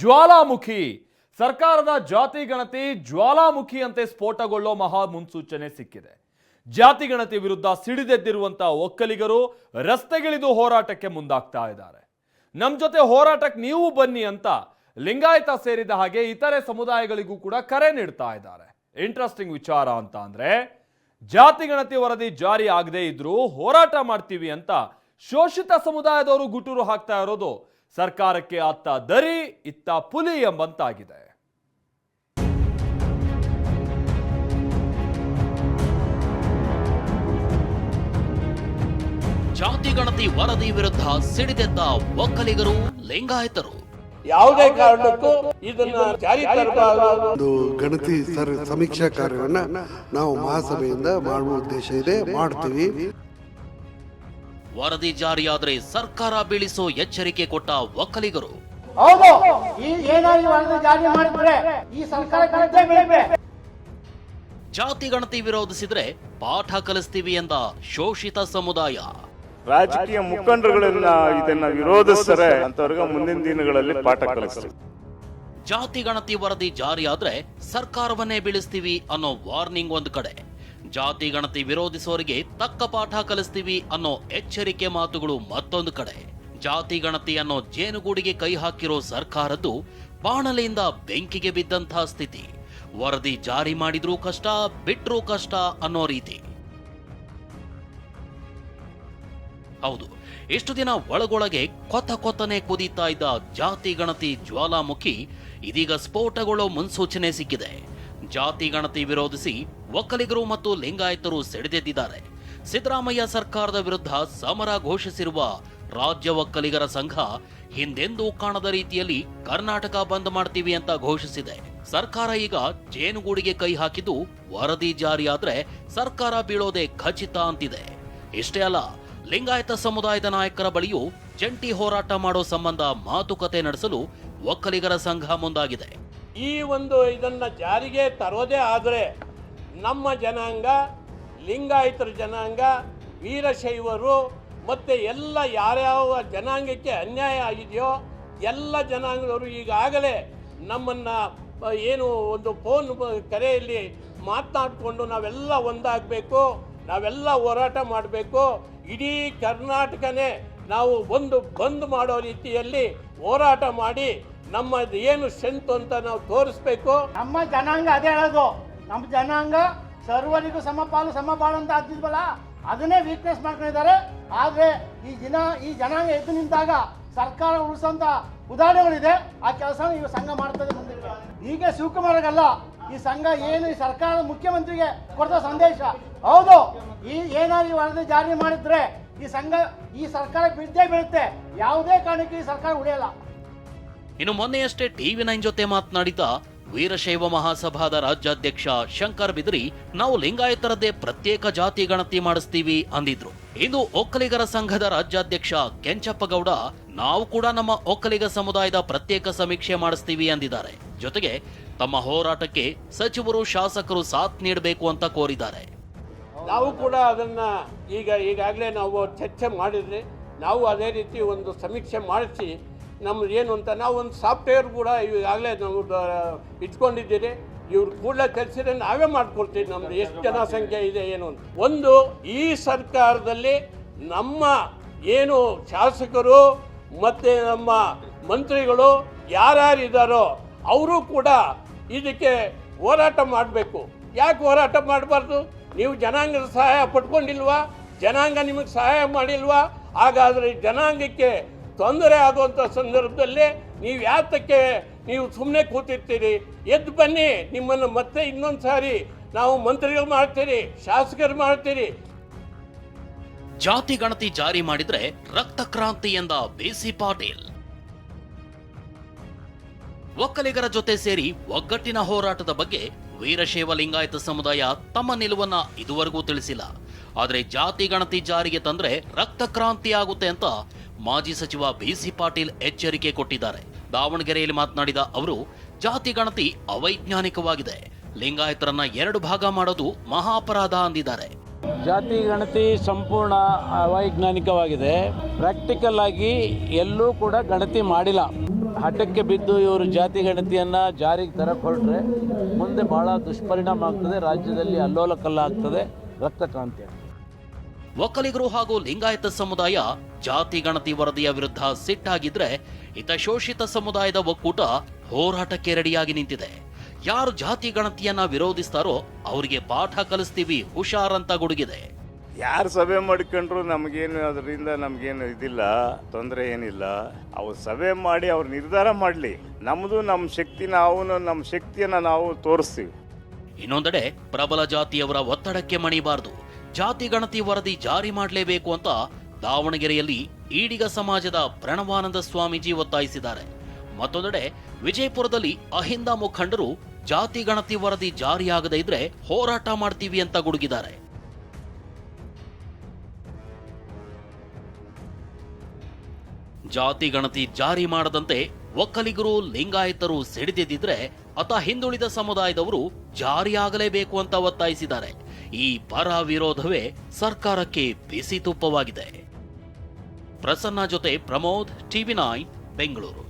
ಜ್ವಾಲಾಮುಖಿ. ಸರ್ಕಾರದ ಜಾತಿ ಗಣತಿ ಜ್ವಾಲಾಮುಖಿಯಂತೆ ಸ್ಫೋಟಗೊಳ್ಳೋ ಮಹಾ ಮುನ್ಸೂಚನೆ ಸಿಕ್ಕಿದೆ. ಜಾತಿ ಗಣತಿ ವಿರುದ್ಧ ಸಿಡಿದೆದ್ದಿರುವಂತಹ ಒಕ್ಕಲಿಗರು ರಸ್ತೆಗಿಳಿದು ಹೋರಾಟಕ್ಕೆ ಮುಂದಾಗ್ತಾ ಇದ್ದಾರೆ. ನಮ್ಮ ಜೊತೆ ಹೋರಾಟಕ್ಕೆ ನೀವು ಬನ್ನಿ ಅಂತ ಲಿಂಗಾಯತ ಸೇರಿದ ಹಾಗೆ ಇತರೆ ಸಮುದಾಯಗಳಿಗೂ ಕೂಡ ಕರೆ ನೀಡ್ತಾ ಇದ್ದಾರೆ. ಇಂಟ್ರೆಸ್ಟಿಂಗ್ ವಿಚಾರ ಅಂತ ಅಂದ್ರೆ, ಜಾತಿ ಗಣತಿ ವರದಿ ಜಾರಿ ಆಗದೆ ಇದ್ರೂ ಹೋರಾಟ ಮಾಡ್ತೀವಿ ಅಂತ ಶೋಷಿತ ಸಮುದಾಯದವರು ಗುಟುರು ಹಾಕ್ತಾ ಇರೋದು ಸರ್ಕಾರಕ್ಕೆ ಅತ್ತ ದರಿ ಇತ್ತ ಪುಲಿ ಎಂಬಂತಾಗಿದೆ. ಜಾತಿ ಗಣತಿ ವರದಿ ವಿರುದ್ಧ ಸಿಡಿದೆದ್ದ ಒಕ್ಕಲಿಗರು ಲಿಂಗಾಯತರು. ಯಾವುದೇ ಕಾರಣಕ್ಕೂ ಇದನ್ನ ಜಾರಿ ತರಬಾರದು ಒಂದು ಗಣತಿ ಸರ್ ಸಮೀಕ್ಷಾ ಕಾರ್ಯವನ್ನ ನಾವು ಮಹಾಸಭೆಯಿಂದ ಮಾಡುವ ಉದ್ದೇಶ ಇದೆ ಮಾಡ್ತೀವಿ. ವರದಿ ಜಾರಿಯಾದರೆ ಸರ್ಕಾರ ಬೀಳಿಸೋ ಎಚ್ಚರಿಕೆ ಕೊಟ್ಟ ಒಕ್ಕಲಿಗರು. ಹೌದು ಜಾರಿ ಮಾಡಿದ್ರೆ ಈ ಸರ್ಕಾರ ಜಾತಿ ಗಣತಿ ವಿರೋಧಿಸಿದ್ರೆ ಪಾಠ ಕಲಿಸ್ತೀವಿ ಎಂದ ಶೋಷಿತ ಸಮುದಾಯ. ರಾಜಕೀಯ ಮುಖಂಡರುಗಳನ್ನ ಇದನ್ನ ವಿರೋಧಿಸ್ತಾರೆ ಅಂತವ್ರಿಗೆ ಮುಂದಿನ ದಿನಗಳಲ್ಲಿ ಪಾಠ ಕಲಿಸ್ತೀವಿ. ಜಾತಿ ಗಣತಿ ವರದಿ ಜಾರಿಯಾದ್ರೆ ಸರ್ಕಾರವನ್ನೇ ಬೀಳಿಸ್ತೀವಿ ಅನ್ನೋ ವಾರ್ನಿಂಗ್ ಒಂದ್ ಕಡೆ. ಜಾತಿ ಗಣತಿ ವಿರೋಧಿಸೋರಿಗೆ ತಕ್ಕ ಪಾಠ ಕಲಿಸ್ತೀವಿ ಅನ್ನೋ ಎಚ್ಚರಿಕೆ ಮಾತುಗಳು ಮತ್ತೊಂದು ಕಡೆ. ಜಾತಿ ಗಣತಿ ಅನ್ನೋ ಜೇನುಗೂಡಿಗೆ ಕೈ ಹಾಕಿರೋ ಸರ್ಕಾರದ್ದು ಬಾಣಲೆಯಿಂದ ಬೆಂಕಿಗೆ ಬಿದ್ದಂತಹ ಸ್ಥಿತಿ. ವರದಿ ಜಾರಿ ಮಾಡಿದ್ರೂ ಕಷ್ಟ ಬಿಟ್ಟರೂ ಕಷ್ಟ ಅನ್ನೋ ರೀತಿ. ಹೌದು, ಇಷ್ಟು ದಿನ ಒಳಗೊಳಗೆ ಕೊತ ಕೊತ್ತನೆ ಕುದೀತಾ ಇದ್ದ ಜಾತಿ ಗಣತಿ ಜ್ವಾಲಾಮುಖಿ ಇದೀಗ ಸ್ಫೋಟಗೊಳ್ಳೋ ಮುನ್ಸೂಚನೆ ಸಿಕ್ಕಿದೆ. ಜಾತಿ ಗಣತಿ ವಿರೋಧಿಸಿ ಒಕ್ಕಲಿಗರು ಮತ್ತು ಲಿಂಗಾಯತರು ಸೆಳೆದೆದ್ದಿದ್ದಾರೆ ಸಿದ್ದರಾಮಯ್ಯ ಸರ್ಕಾರದ ವಿರುದ್ಧ ಸಮರ ಘೋಷಿಸಿರುವ ರಾಜ್ಯ ಒಕ್ಕಲಿಗರ ಸಂಘ ಹಿಂದೆಂದೂ ಕಾಣದ ರೀತಿಯಲ್ಲಿ ಕರ್ನಾಟಕ ಬಂದ್ ಮಾಡ್ತೀವಿ ಅಂತ ಘೋಷಿಸಿದೆ. ಸರ್ಕಾರ ಈಗ ಜೇನುಗೂಡಿಗೆ ಕೈ ಹಾಕಿದ್ದು ವರದಿ ಜಾರಿಯಾದ್ರೆ ಸರ್ಕಾರ ಬೀಳೋದೇ ಖಚಿತ ಅಂತಿದೆ. ಇಷ್ಟೇ ಅಲ್ಲ, ಲಿಂಗಾಯತ ಸಮುದಾಯದ ನಾಯಕರ ಬಳಿಯೂ ಜಂಟಿ ಹೋರಾಟ ಮಾಡೋ ಸಂಬಂಧ ಮಾತುಕತೆ ನಡೆಸಲು ಒಕ್ಕಲಿಗರ ಸಂಘ ಮುಂದಾಗಿದೆ. ಈ ಒಂದು ಇದನ್ನ ಜಾರಿಗೆ ತರೋದೇ ಆದರೆ ನಮ್ಮ ಜನಾಂಗ, ಲಿಂಗಾಯತರ ಜನಾಂಗ, ವೀರಶೈವರು ಮತ್ತು ಎಲ್ಲ ಯಾರ್ಯಾವ ಜನಾಂಗಕ್ಕೆ ಅನ್ಯಾಯ ಆಗಿದೆಯೋ ಎಲ್ಲ ಜನಾಂಗದವರು ಈಗಾಗಲೇ ನಮ್ಮನ್ನು ಏನು ಒಂದು ಫೋನ್ ಕರೆಯಲ್ಲಿ ಮಾತನಾಡಿಕೊಂಡು ನಾವೆಲ್ಲ ಒಂದಾಗಬೇಕು, ನಾವೆಲ್ಲ ಹೋರಾಟ ಮಾಡಬೇಕು. ಇಡೀ ಕರ್ನಾಟಕನೇ ನಾವು ಒಂದು ಬಂದ್ ಮಾಡೋ ರೀತಿಯಲ್ಲಿ ಹೋರಾಟ ಮಾಡಿ ನಮ್ಮ ಏನು ಸ್ಟ್ರೆಂತ್ ಅಂತ ನಾವು ತೋರಿಸ್ಬೇಕು? ನಮ್ಮ ಜನಾಂಗ ಅದೇ ಹೇಳೋದು. ನಮ್ಮ ಜನಾಂಗ ಸರ್ವರಿಗೂ ಸಮಪಾಲು ಸಮಪಾಲು ಅಂತ ಆಗ್ತಿದ್ವಲ್ಲ, ಅದನ್ನೇ ವೀಕ್ನೆಸ್ ಮಾಡ್ಕೊಂಡಿದ್ದಾರೆ. ಆದ್ರೆ ಈ ಜನ ಈ ಜನಾಂಗ ಎದ್ದು ನಿಂತಾಗ ಸರ್ಕಾರ ಉಳಿಸೋಂತ ಉದಾಹರಣೆಗಳಿದೆ. ಆ ಕೆಲಸ ಈಗ ಸಂಘ ಮಾಡ್ತದೆ ಹೀಗೆ ಈಗ ಶಿವಕುಮಾರ್ಗಲ್ಲ, ಈ ಸಂಘ ಏನು ಈ ಸರ್ಕಾರದ ಮುಖ್ಯಮಂತ್ರಿಗೆ ಕೊಡದ ಸಂದೇಶ. ಹೌದು, ಈ ಏನಾದ್ರು ಈ ವರದಿ ಜಾರಿ ಮಾಡಿದ್ರೆ ಈ ಸಂಘ, ಈ ಸರ್ಕಾರ ಬಿದ್ದೇ ಬೀಳುತ್ತೆ. ಯಾವುದೇ ಕಾರಣಕ್ಕೆ ಈ ಸರ್ಕಾರ ಉಳಿಯಲ್ಲ. ಇನ್ನು ಮೊನ್ನೆಯಷ್ಟೇ ಟಿವಿ ನೈನ್ ಜೊತೆ ಮಾತನಾಡಿದ ವೀರಶೈವ ಮಹಾಸಭಾದ ರಾಜ್ಯಾಧ್ಯಕ್ಷ ಶಂಕರ್ ಬಿದ್ರಿ, ನಾವು ಲಿಂಗಾಯತರದ್ದೇ ಪ್ರತ್ಯೇಕ ಜಾತಿ ಗಣತಿ ಮಾಡಿಸ್ತೀವಿ ಅಂದಿದ್ರು. ಇಂದು ಒಕ್ಕಲಿಗರ ಸಂಘದ ರಾಜ್ಯಾಧ್ಯಕ್ಷ ಕೆಂಚಪ್ಪ ಗೌಡ ನಾವು ಕೂಡ ನಮ್ಮ ಒಕ್ಕಲಿಗ ಸಮುದಾಯದ ಪ್ರತ್ಯೇಕ ಸಮೀಕ್ಷೆ ಮಾಡಿಸ್ತೀವಿ ಅಂದಿದ್ದಾರೆ. ಜೊತೆಗೆ ತಮ್ಮ ಹೋರಾಟಕ್ಕೆ ಸಚಿವರು ಶಾಸಕರು ಸಾಥ್ ನೀಡಬೇಕು ಅಂತ ಕೋರಿದ್ದಾರೆ. ನಾವು ಕೂಡ ಅದನ್ನ ಈಗ ಈಗಾಗಲೇ ನಾವು ಚರ್ಚೆ ಮಾಡಿದ್ರಿ ನಾವು ಅದೇ ರೀತಿ ಒಂದು ಸಮೀಕ್ಷೆ ಮಾಡಿಸಿ ನಮ್ದು ಏನು ಅಂತ ನಾವು ಒಂದು ಸಾಫ್ಟ್ವೇರ್ ಕೂಡ ಈಗಾಗಲೇ ನಾವು ಇಟ್ಕೊಂಡಿದ್ದೀರಿ. ಇವ್ರು ಕೂಡಲೇ ಕಲಿಸಿದ್ರೆ ನಾವೇ ಮಾಡ್ಕೊಳ್ತೀವಿ ನಮ್ದು. ಎಷ್ಟು ಜನಸಂಖ್ಯೆ ಇದೆ, ಏನು ಅಂತ. ಒಂದು, ಈ ಸರ್ಕಾರದಲ್ಲಿ ನಮ್ಮ ಏನು ಶಾಸಕರು ಮತ್ತು ನಮ್ಮ ಮಂತ್ರಿಗಳು ಯಾರ್ಯಾರು ಇದ್ದಾರೋ ಅವರು ಕೂಡ ಇದಕ್ಕೆ ಹೋರಾಟ ಮಾಡಬೇಕು. ಯಾಕೆ ಹೋರಾಟ ಮಾಡಬಾರ್ದು? ನೀವು ಜನಾಂಗದ ಸಹಾಯ ಪಡ್ಕೊಂಡಿಲ್ವಾ? ಜನಾಂಗ ನಿಮಗೆ ಸಹಾಯ ಮಾಡಿಲ್ವಾ? ಹಾಗಾದರೆ ಜನಾಂಗಕ್ಕೆ ತೊಂದರೆ ಆಗುವಂಥ ಸಂದರ್ಭದಲ್ಲಿ ನೀವು ಯಾತಕ್ಕೆ ನೀವು ಸುಮ್ಮನೆ ಕೂತಿರ್ತೀರಿ? ಎದ್ದು ಬನ್ನಿ, ನಿಮ್ಮನ್ನು ಮತ್ತೆ ಇನ್ನೊಂದು ಸಾರಿ ನಾವು ಮಂತ್ರಿಗಳು ಮಾಡ್ತೀರಿ, ಶಾಸಕರು ಮಾಡ್ತೀರಿ. ಜಾತಿ ಗಣತಿ ಜಾರಿ ಮಾಡಿದ್ರೆ ರಕ್ತ ಕ್ರಾಂತಿ ಎಂದ ಬಿಸಿ ಪಾಟೀಲ್. ಒಕ್ಕಲಿಗರ ಜೊತೆ ಸೇರಿ ಒಗ್ಗಟ್ಟಿನ ಹೋರಾಟದ ಬಗ್ಗೆ ವೀರಶೈವ ಲಿಂಗಾಯತ ಸಮುದಾಯ ತಮ್ಮ ನಿಲುವನ್ನ ಇದುವರೆಗೂ ತಿಳಿಸಿಲ್ಲ. ಆದರೆ ಜಾತಿ ಗಣತಿ ಜಾರಿಗೆ ತಂದ್ರೆ ರಕ್ತ ಕ್ರಾಂತಿ ಆಗುತ್ತೆ ಅಂತ ಮಾಜಿ ಸಚಿವ ಬಿಸಿ ಪಾಟೀಲ್ ಎಚ್ಚರಿಕೆ ಕೊಟ್ಟಿದ್ದಾರೆ. ದಾವಣಗೆರೆಯಲ್ಲಿ ಮಾತನಾಡಿದ ಅವರು, ಜಾತಿ ಗಣತಿ ಅವೈಜ್ಞಾನಿಕವಾಗಿದೆ. ಲಿಂಗಾಯತರನ್ನ ಎರಡು ಭಾಗ ಮಾಡೋದು ಮಹಾಪರಾಧ ಅಂದಿದ್ದಾರೆ. ಜಾತಿ ಗಣತಿ ಸಂಪೂರ್ಣ ಅವೈಜ್ಞಾನಿಕವಾಗಿದೆ. ಪ್ರಾಕ್ಟಿಕಲ್ ಆಗಿ ಎಲ್ಲೂ ಕೂಡ ಗಣತಿ ಮಾಡಿಲ್ಲ. ಹಠಕ್ಕೆ ಬಿದ್ದು ಇವರು ಜಾತಿ ಗಣತಿಯನ್ನು ಜಾರಿಗೆ ಹೊರಟ್ರೆ ಮುಂದೆ ಬಹಳ ದುಷ್ಪರಿಣಾಮ ಆಗ್ತದೆ, ರಾಜ್ಯದಲ್ಲಿ ಅಲ್ಲೋಲ ರಕ್ತಕ್ರಾಂತಿ ಆಗ್ತದೆ. ಒಕ್ಕಲಿಗರು ಹಾಗೂ ಲಿಂಗಾಯತ ಸಮುದಾಯ ಜಾತಿ ಗಣತಿ ವರದಿಯ ವಿರುದ್ಧ ಸಿಟ್ಟಾಗಿದ್ರೆ ಇತ ಶೋಷಿತ ಸಮುದಾಯದ ಒಕ್ಕೂಟ ಹೋರಾಟಕ್ಕೆ ರೆಡಿಯಾಗಿ ನಿಂತಿದೆ. ಯಾರು ಜಾತಿ ಗಣತಿಯನ್ನ ವಿರೋಧಿಸ್ತಾರೋ ಅವರಿಗೆ ಪಾಠ ಕಲಿಸ್ತೀವಿ ಹುಷಾರ್ ಅಂತ ಗುಡುಗಿದೆ. ಯಾರು ಸಭೆ ಮಾಡ್ಕೊಂಡ್ರು ನಮಗೇನು ಅದರಿಂದ ನಮಗೇನು ಇದಿಲ್ಲ ತೊಂದರೆ ಏನಿಲ್ಲ. ಅವ್ರು ಸಭೆ ಮಾಡಿ ಅವ್ರು ನಿರ್ಧಾರ ಮಾಡಲಿ. ನಮ್ಮದು ನಮ್ಮ ಶಕ್ತಿ ನಾವು ನಮ್ಮ ಶಕ್ತಿಯನ್ನು ನಾವು ತೋರಿಸ್ತೀವಿ. ಇನ್ನೊಂದೆಡೆ ಪ್ರಬಲ ಜಾತಿಯವರ ಒತ್ತಡಕ್ಕೆ ಮಣಿಬಾರದು. ಜಾತಿ ಗಣತಿ ವರದಿ ಜಾರಿ ಮಾಡಲೇಬೇಕು ಅಂತ ದಾವಣಗೆರೆಯಲ್ಲಿ ಈಡಿಗ ಸಮಾಜದ ಪ್ರಣವಾನಂದ ಸ್ವಾಮೀಜಿ ಒತ್ತಾಯಿಸಿದ್ದಾರೆ. ಮತ್ತೊಂದೆಡೆ ವಿಜಯಪುರದಲ್ಲಿ ಅಹಿಂದ ಮುಖಂಡರು ಜಾತಿ ಗಣತಿ ವರದಿ ಜಾರಿಯಾಗದೇ ಇದ್ರೆ ಹೋರಾಟ ಮಾಡ್ತೀವಿ ಅಂತ ಗುಡುಗಿದ್ದಾರೆ. ಜಾತಿ ಗಣತಿ ಜಾರಿ ಮಾಡದಂತೆ ಒಕ್ಕಲಿಗರು, ಲಿಂಗಾಯತರು ಸಿಡಿದಿದ್ದರೆ ಅತ ಹಿಂದುಳಿದ ಸಮುದಾಯದವರು ಜಾರಿಯಾಗಲೇಬೇಕು ಅಂತ ಒತ್ತಾಯಿಸಿದ್ದಾರೆ. ಈ ಪರ ವಿರೋಧವೇ ಸರ್ಕಾರಕ್ಕೆ ಬಿಸಿ ತುಪ್ಪವಾಗಿದೆ. ಪ್ರಸನ್ನ ಜೊತೆ ಪ್ರಮೋದ್ ಟಿವಿ ನೈನ್ ಬೆಂಗಳೂರು.